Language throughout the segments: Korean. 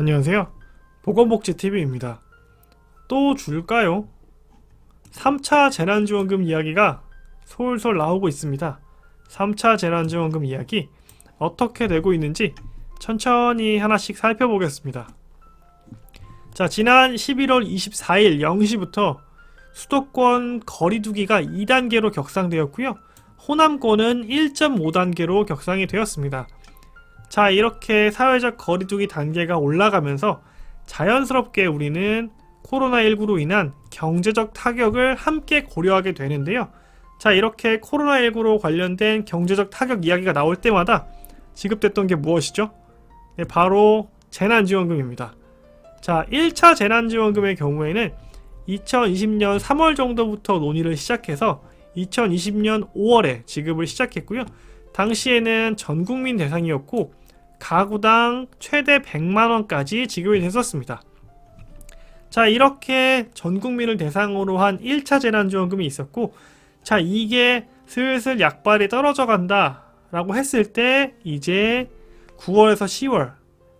안녕하세요. 보건복지TV입니다. 또 줄까요? 3차 재난지원금 이야기가 솔솔 나오고 있습니다. 3차 재난지원금 이야기 어떻게 되고 있는지 천천히 하나씩 살펴보겠습니다. 자, 지난 11월 24일 0시부터 수도권 거리두기가 2단계로 격상되었고요. 호남권은 1.5단계로 격상이 되었습니다. 자, 이렇게 사회적 거리두기 단계가 올라가면서 자연스럽게 우리는 코로나19로 인한 경제적 타격을 함께 고려하게 되는데요. 자, 이렇게 코로나19로 관련된 경제적 타격 이야기가 나올 때마다 지급됐던 게 무엇이죠? 네, 바로 재난지원금입니다. 자, 1차 재난지원금의 경우에는 2020년 3월 정도부터 논의를 시작해서 2020년 5월에 지급을 시작했고요. 당시에는 전 국민 대상이었고 가구당 최대 100만 원까지 지급이 됐었습니다. 자, 이렇게 전 국민을 대상으로 한 1차 재난지원금이 있었고 자, 이게 슬슬 약발이 떨어져 간다라고 했을 때 이제 9월에서 10월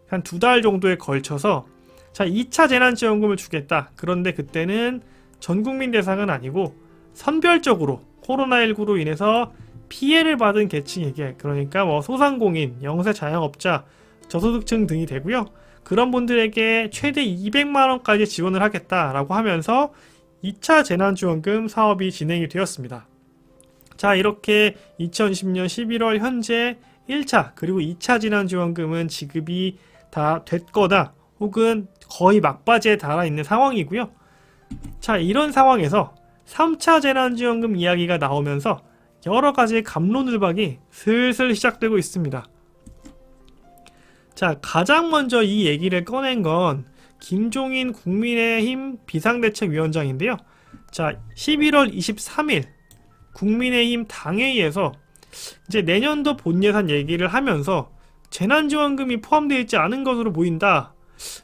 한 두 달 정도에 걸쳐서 자, 2차 재난지원금을 주겠다. 그런데 그때는 전 국민 대상은 아니고 선별적으로 코로나19로 인해서 피해를 받은 계층에게 그러니까 뭐 소상공인, 영세 자영업자, 저소득층 등이 되고요. 그런 분들에게 최대 200만 원까지 지원을 하겠다라고 하면서 2차 재난지원금 사업이 진행이 되었습니다. 자, 이렇게 2020년 11월 현재 1차 그리고 2차 재난지원금은 지급이 다 됐거나 혹은 거의 막바지에 달아 있는 상황이고요. 자, 이런 상황에서 3차 재난지원금 이야기가 나오면서 여러 가지 감론을박이 슬슬 시작되고 있습니다. 자, 가장 먼저 이 얘기를 꺼낸 건 김종인 국민의힘 비상대책위원장인데요. 자, 11월 23일 국민의힘 당회의에서 이제 내년도 본예산 얘기를 하면서 재난지원금이 포함되어 있지 않은 것으로 보인다.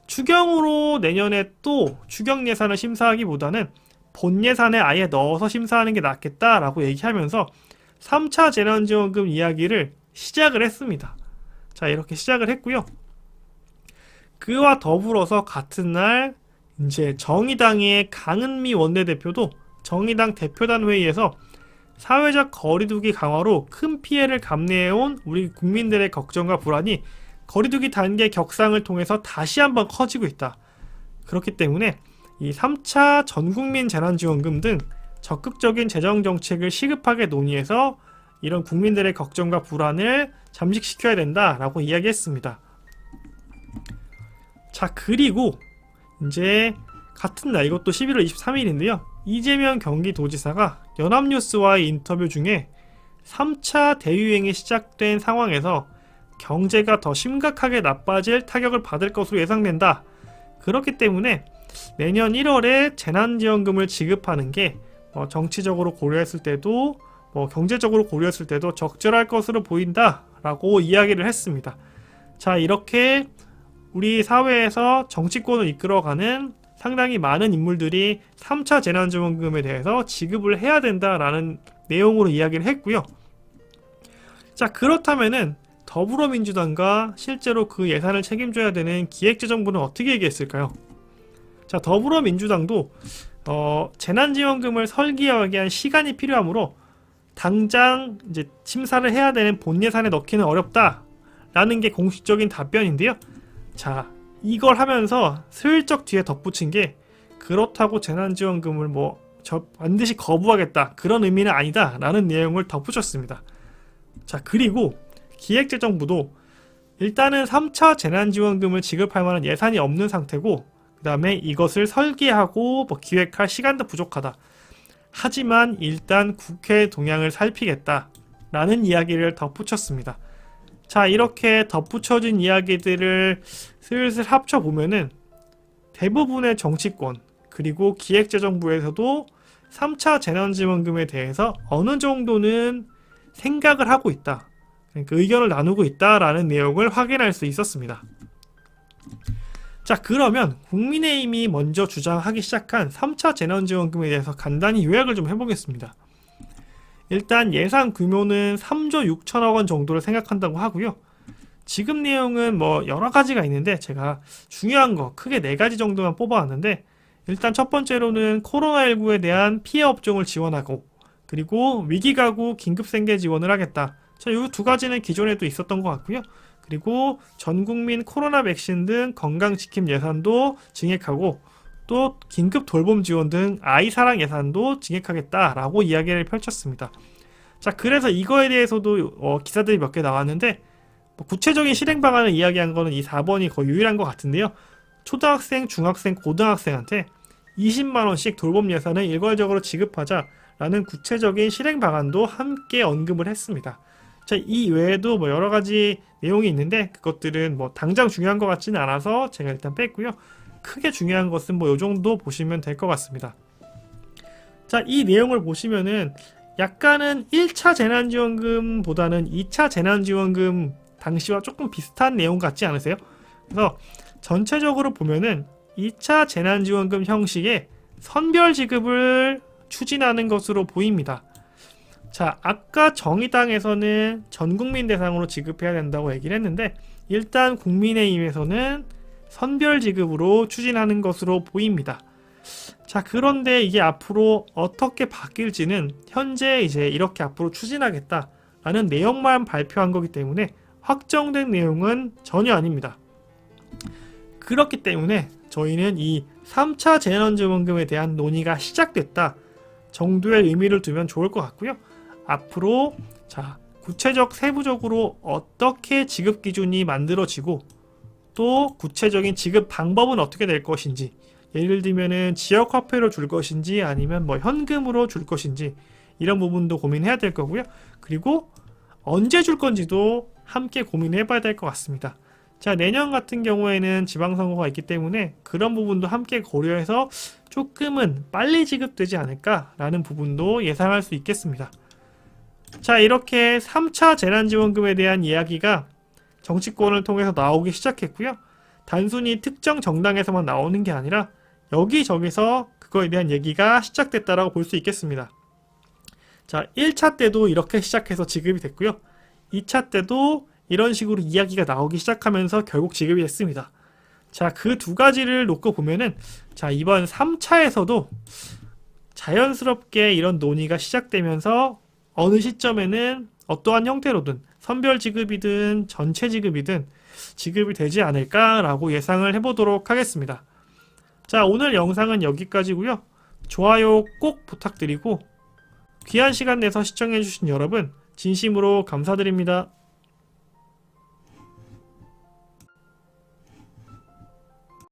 추경으로 내년에 또 추경 예산을 심사하기보다는 본 예산에 아예 넣어서 심사하는 게 낫겠다라고 얘기하면서 3차 재난지원금 이야기를 시작을 했습니다. 자, 이렇게 시작을 했고요. 그와 더불어서 같은 날 이제 정의당의 강은미 원내대표도 정의당 대표단 회의에서 사회적 거리두기 강화로 큰 피해를 감내해온 우리 국민들의 걱정과 불안이 거리두기 단계 격상을 통해서 다시 한번 커지고 있다. 그렇기 때문에 이 3차 전국민 재난지원금 등 적극적인 재정 정책을 시급하게 논의해서 이런 국민들의 걱정과 불안을 잠식시켜야 된다라고 이야기했습니다. 자, 그리고 이제 같은 날 이것도 11월 23일인데요. 이재명 경기도지사가 연합뉴스와의 인터뷰 중에 3차 대유행이 시작된 상황에서 경제가 더 심각하게 나빠질 타격을 받을 것으로 예상된다. 그렇기 때문에 내년 1월에 재난지원금을 지급하는 게 뭐 정치적으로 고려했을 때도 뭐 경제적으로 고려했을 때도 적절할 것으로 보인다라고 이야기를 했습니다. 자 이렇게 우리 사회에서 정치권을 이끌어가는 상당히 많은 인물들이 3차 재난지원금에 대해서 지급을 해야 된다라는 내용으로 이야기를 했고요. 자 그렇다면은 더불어민주당과 실제로 그 예산을 책임져야 되는 기획재정부는 어떻게 얘기했을까요? 자, 더불어민주당도 어, 재난지원금을 설계하기 위한 시간이 필요하므로 당장 이제 심사를 해야 되는 본 예산에 넣기는 어렵다라는 게 공식적인 답변인데요. 자, 이걸 하면서 슬쩍 뒤에 덧붙인 게 그렇다고 재난지원금을 뭐저 반드시 거부하겠다 그런 의미는 아니다라는 내용을 덧붙였습니다. 자, 그리고 기획재정부도 일단은 3차 재난지원금을 지급할 만한 예산이 없는 상태고 그 다음에 이것을 설계하고 뭐 기획할 시간도 부족하다. 하지만 일단 국회 동향을 살피겠다. 라는 이야기를 덧붙였습니다. 자, 이렇게 덧붙여진 이야기들을 슬슬 합쳐보면은 대부분의 정치권, 그리고 기획재정부에서도 3차 재난지원금에 대해서 어느 정도는 생각을 하고 있다. 그 의견을 나누고 있다라는 내용을 확인할 수 있었습니다. 자, 그러면 국민의힘이 먼저 주장하기 시작한 3차 재난지원금에 대해서 간단히 요약을 좀 해보겠습니다. 일단 예산 규모는 3조 6천억 원 정도를 생각한다고 하고요. 지급 내용은 뭐 여러 가지가 있는데 제가 중요한 거 크게 네 가지 정도만 뽑아왔는데 일단 첫 번째로는 코로나19에 대한 피해 업종을 지원하고 그리고 위기 가구 긴급 생계 지원을 하겠다. 자, 이 두 가지는 기존에도 있었던 것 같고요. 그리고 전 국민 코로나 백신 등 건강지킴 예산도 증액하고 또 긴급 돌봄 지원 등 아이 사랑 예산도 증액하겠다라고 이야기를 펼쳤습니다. 자, 그래서 이거에 대해서도 어, 기사들이 몇 개 나왔는데 뭐 구체적인 실행 방안을 이야기한 거는 이 4번이 거의 유일한 것 같은데요. 초등학생, 중학생, 고등학생한테 20만 원씩 돌봄 예산을 일괄적으로 지급하자라는 구체적인 실행 방안도 함께 언급을 했습니다. 자, 이 외에도 뭐 여러 가지 내용이 있는데 그것들은 뭐 당장 중요한 것 같지는 않아서 제가 일단 뺐고요. 크게 중요한 것은 뭐요 정도 보시면 될 것 같습니다. 자, 이 내용을 보시면은 약간은 1차 재난지원금보다는 2차 재난지원금 당시와 조금 비슷한 내용 같지 않으세요? 그래서 전체적으로 보면은 2차 재난지원금 형식의 선별 지급을 추진하는 것으로 보입니다. 자, 아까 정의당에서는 전 국민 대상으로 지급해야 된다고 얘기를 했는데 일단 국민의힘에서는 선별 지급으로 추진하는 것으로 보입니다. 자, 그런데 이게 앞으로 어떻게 바뀔지는 현재 이제 이렇게 앞으로 추진하겠다라는 내용만 발표한 거기 때문에 확정된 내용은 전혀 아닙니다. 그렇기 때문에 저희는 이 3차 재난지원금에 대한 논의가 시작됐다 정도의 의미를 두면 좋을 것 같고요. 앞으로 자 구체적 세부적으로 어떻게 지급 기준이 만들어지고 또 구체적인 지급 방법은 어떻게 될 것인지 예를 들면은 지역 화폐로 줄 것인지 아니면 뭐 현금으로 줄 것인지 이런 부분도 고민해야 될 거고요. 그리고 언제 줄 건지도 함께 고민해 봐야 될 것 같습니다. 자, 내년 같은 경우에는 지방선거가 있기 때문에 그런 부분도 함께 고려해서 조금은 빨리 지급되지 않을까라는 부분도 예상할 수 있겠습니다. 자, 이렇게 3차 재난지원금에 대한 이야기가 정치권을 통해서 나오기 시작했고요. 단순히 특정 정당에서만 나오는 게 아니라 여기저기서 그거에 대한 얘기가 시작됐다라고 볼 수 있겠습니다. 자, 1차 때도 이렇게 시작해서 지급이 됐고요. 2차 때도 이런 식으로 이야기가 나오기 시작하면서 결국 지급이 됐습니다. 자, 그 두 가지를 놓고 보면은 자, 이번 3차에서도 자연스럽게 이런 논의가 시작되면서 어느 시점에는 어떠한 형태로든 선별 지급이든 전체 지급이든 지급이 되지 않을까라고 예상을 해보도록 하겠습니다. 자, 오늘 영상은 여기까지고요. 좋아요 꼭 부탁드리고 귀한 시간 내서 시청해주신 여러분 진심으로 감사드립니다.